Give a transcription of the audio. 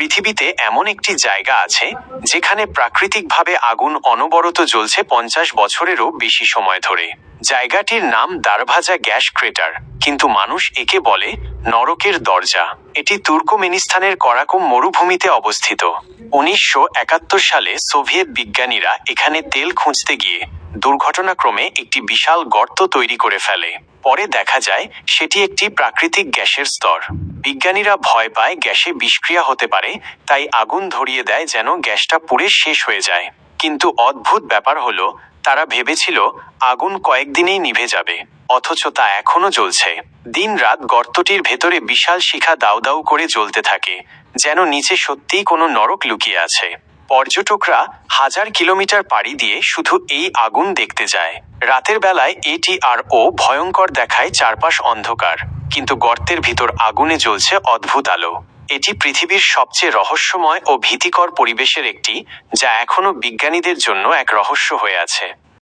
পৃথিবীতে এমন একটি জায়গা আছে যেখানে প্রাকৃতিকভাবে আগুন অনবরত জ্বলছে পঞ্চাশ বছরেরও বেশি সময় ধরে। জায়গাটির নাম দারভাজা গ্যাস ক্রেটার, কিন্তু মানুষ একে বলে নরকের দরজা। এটি তুর্কমেনিস্তানের করাকম মরুভূমিতে অবস্থিত। উনিশশো একাত্তর সালে সোভিয়েত বিজ্ঞানীরা এখানে তেল খুঁজতে গিয়ে দুর্ঘটনাক্রমে একটি বিশাল গর্ত তৈরি করে ফেলে। পরে দেখা যায়, সেটি একটি প্রাকৃতিক গ্যাসের স্তর। বিজ্ঞানীরা ভয় পায় গ্যাসে বিষক্রিয়া হতে পারে, তাই আগুন ধরিয়ে দেয় যেন গ্যাসটা পুড়ে শেষ হয়ে যায়। কিন্তু অদ্ভুত ব্যাপার হলো, তারা ভেবেছিল, আগুন কয়েকদিনেই নিভে যাবে, অথচ তা এখনও জ্বলছে। দিন রাত গর্তটির ভেতরে বিশাল শিখা দাউ দাউ করে জ্বলতে থাকে, যেন নিচে সত্যিই কোনো নরক লুকিয়ে আছে। পর্যটকরা হাজার কিলোমিটার পাড়ি দিয়ে শুধু এই আগুন দেখতে যায়। রাতের বেলায় এটি আর ও ভয়ঙ্কর দেখায় চারপাশ অন্ধকার, কিন্তু গর্তের ভিতর আগুনে জ্বলছে অদ্ভুত আলো। এটি পৃথিবীর সবচেয়ে রহস্যময় ও ভীতিকর পরিবেশের একটি, যা এখনও বিজ্ঞানীদের জন্য এক রহস্য হয়ে আছে।